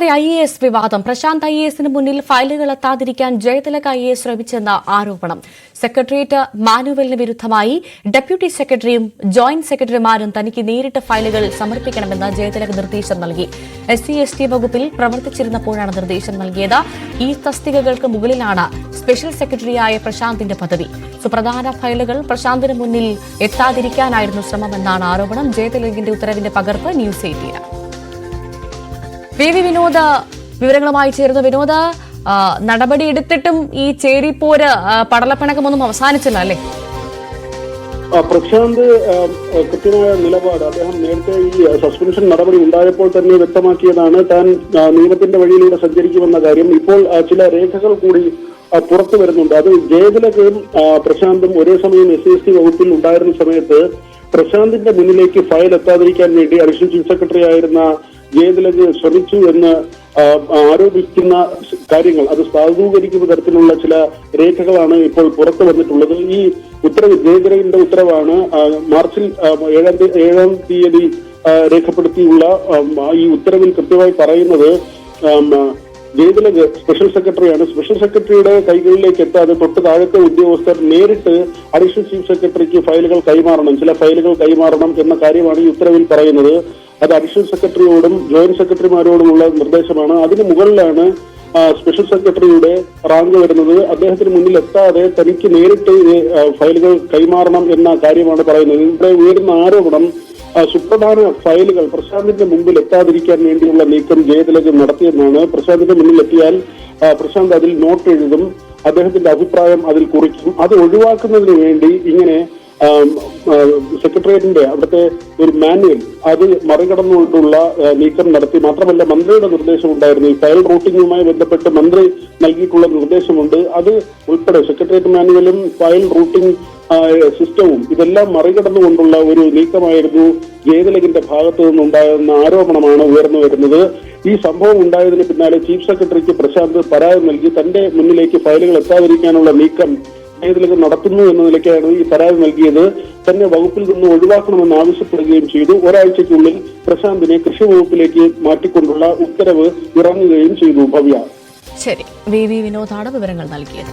തീരാതെ I A S വിവാദം. Prashant I എസിന് മുന്നിൽ ഫയലുകൾ എത്താതിരിക്കാൻ ജയതിലക് ഐ എസ് ശ്രമിച്ചെന്ന ആരോപണം. സെക്രട്ടേറിയറ്റ് മാനുവലിന് വിരുദ്ധമായി ഡെപ്യൂട്ടി സെക്രട്ടറിയും ജോയിന്റ് സെക്രട്ടറിമാരും തനിക്ക് നേരിട്ട് ഫയലുകൾ സമർപ്പിക്കണമെന്ന് ജയതിലക് നിർദ്ദേശം നൽകി. എസ് സി എസ് ടി വകുപ്പിൽ പ്രവർത്തിച്ചിരുന്നപ്പോഴാണ് നിർദ്ദേശം നൽകിയത്. ഈ തസ്തികകൾക്ക് മുകളിലാണ് സ്പെഷ്യൽ സെക്രട്ടറിയായ പ്രശാന്തിന്റെ പദവി. സുപ്രധാന ഫയലുകൾ പ്രശാന്തിന് മുന്നിൽ എത്താതിരിക്കാനായിരുന്നു ശ്രമമെന്നാണ് ആരോപണം. ജയതിലകിന്റെ ഉത്തരവിന്റെ പകർപ്പ് ന്യൂസ് എയ്റ്റീന് വി വി വിനോദ വിവരങ്ങളുമായി ചേരുന്ന വിനോദ നടപടി എടുത്തിട്ടും ഈ ചേരിപ്പോര് പടലപ്പിണക്കമൊന്നും അവസാനിച്ചില്ല അല്ലേ? പ്രശാന്ത് കൃത്യമായ നിലപാട്. അദ്ദേഹം നേരത്തെ ഈ സസ്പെൻഷൻ നടപടി ഉണ്ടായപ്പോൾ തന്നെ വ്യക്തമാക്കിയതാണ് താൻ നിയമത്തിന്റെ വഴിയിലൂടെ സഞ്ചരിക്കുമെന്ന കാര്യം. ഇപ്പോൾ ചില രേഖകൾ കൂടി പുറത്തു വരുന്നുണ്ട്. അത് ജയതിലകയും പ്രശാന്തും ഒരേ സമയം എസ് എസ് ടി വകുപ്പിൽ ഉണ്ടായിരുന്ന സമയത്ത് പ്രശാന്തിന്റെ മുന്നിലേക്ക് ഫയൽ എത്താതിരിക്കാൻ വേണ്ടി അഡീഷണൽ ചീഫ് സെക്രട്ടറി ആയിരുന്ന ജയതിലക് ശ്രമിച്ചു എന്ന് ആരോപിക്കുന്ന കാര്യങ്ങൾ അത് സാധൂകരിക്കുന്ന തരത്തിലുള്ള ചില രേഖകളാണ് ഇപ്പോൾ പുറത്തു വന്നിട്ടുള്ളത്. ഈ ഉത്തരവ് ജയതിലകിന്റെ ഉത്തരവാണ്. മാർച്ചിൽ ഏഴാം ഏഴാം തീയതി രേഖപ്പെടുത്തിയുള്ള ഈ ഉത്തരവിൽ കൃത്യമായി പറയുന്നത് ജയതിലക് സ്പെഷ്യൽ സെക്രട്ടറിയാണ്. സ്പെഷ്യൽ സെക്രട്ടറിയുടെ കൈകളിലേക്ക് എത്താതെ തൊട്ട് താഴത്തെ ഉദ്യോഗസ്ഥർ നേരിട്ട് അഡീഷണൽ ചീഫ് സെക്രട്ടറിക്ക് ഫയലുകൾ കൈമാറണം ചില ഫയലുകൾ കൈമാറണം എന്ന കാര്യമാണ് ഈ ഉത്തരവിൽ പറയുന്നത്. അത് അഡീഷണൽ സെക്രട്ടറിയോടും ജോയിന്റ് സെക്രട്ടറിമാരോടുമുള്ള നിർദ്ദേശമാണ്. അതിന് മുകളിലാണ് സ്പെഷ്യൽ സെക്രട്ടറിയുടെ റാങ്ക് വരുന്നത്. അദ്ദേഹത്തിന് മുന്നിൽ എത്താതെ തനിക്ക് നേരിട്ട് ഫയലുകൾ കൈമാറണം എന്ന കാര്യമാണ് പറയുന്നത്. ഇവിടെ ഉയരുന്ന ആരോപണം സുപ്രധാന ഫയലുകൾ പ്രശാന്തിന്റെ മുമ്പിൽ എത്താതിരിക്കാൻ വേണ്ടിയുള്ള നീക്കം ജയതിലക് നടത്തിയെന്നാണ്. പ്രശാന്തിന്റെ മുന്നിൽ എത്തിയാൽ പ്രശാന്ത് അതിൽ നോട്ട് എഴുതും അദ്ദേഹത്തിന്റെ അഭിപ്രായം അതിൽ കുറിക്കും. അത് ഒഴിവാക്കുന്നതിന് വേണ്ടി ഇങ്ങനെ സെക്രട്ടേറിയറ്റിന്റെ അവിടുത്തെ ഒരു മാനുവൽ അത് മറികടന്നുകൊണ്ടുള്ള നീക്കം നടത്തി. മാത്രമല്ല മന്ത്രിയുടെ നിർദ്ദേശം ഉണ്ടായിരുന്നു. ഈ ഫയൽ റൂട്ടിങ്ങുമായി ബന്ധപ്പെട്ട് മന്ത്രി നൽകിയിട്ടുള്ള നിർദ്ദേശമുണ്ട്. അത് ഉൾപ്പെടെ സെക്രട്ടേറിയറ്റ് മാനുവലും ഫയൽ റൂട്ടിംഗ് സിസ്റ്റവും ഇതെല്ലാം മറികടന്നുകൊണ്ടുള്ള ഒരു നീക്കമായിരുന്നു ജയതിലകിന്റെ ഭാഗത്തു നിന്നുണ്ടായെന്ന ആരോപണമാണ് ഉയർന്നു വരുന്നത്. ഈ സംഭവം ഉണ്ടായതിന് പിന്നാലെ ചീഫ് സെക്രട്ടറിക്ക് പ്രശാന്ത് പരാതി നൽകി. തന്റെ മുന്നിലേക്ക് ഫയലുകൾ എത്താതിരിക്കാനുള്ള നീക്കം ജയതിലക് നടത്തുന്നു എന്ന നിലയ്ക്കാണ് ഈ പരാതി നൽകിയത്. തന്നെ വകുപ്പിൽ നിന്ന് ഒഴിവാക്കണമെന്ന് ആവശ്യപ്പെടുകയും ചെയ്തു. ഒരാഴ്ചയ്ക്കുള്ളിൽ പ്രശാന്തിനെ കൃഷി വകുപ്പിലേക്ക് മാറ്റിക്കൊണ്ടുള്ള ഉത്തരവ് ഇറങ്ങുകയും ചെയ്തു ഭവ്യ. ശരി. വി വിനോദാണ് വിവരങ്ങൾ നൽകിയത്.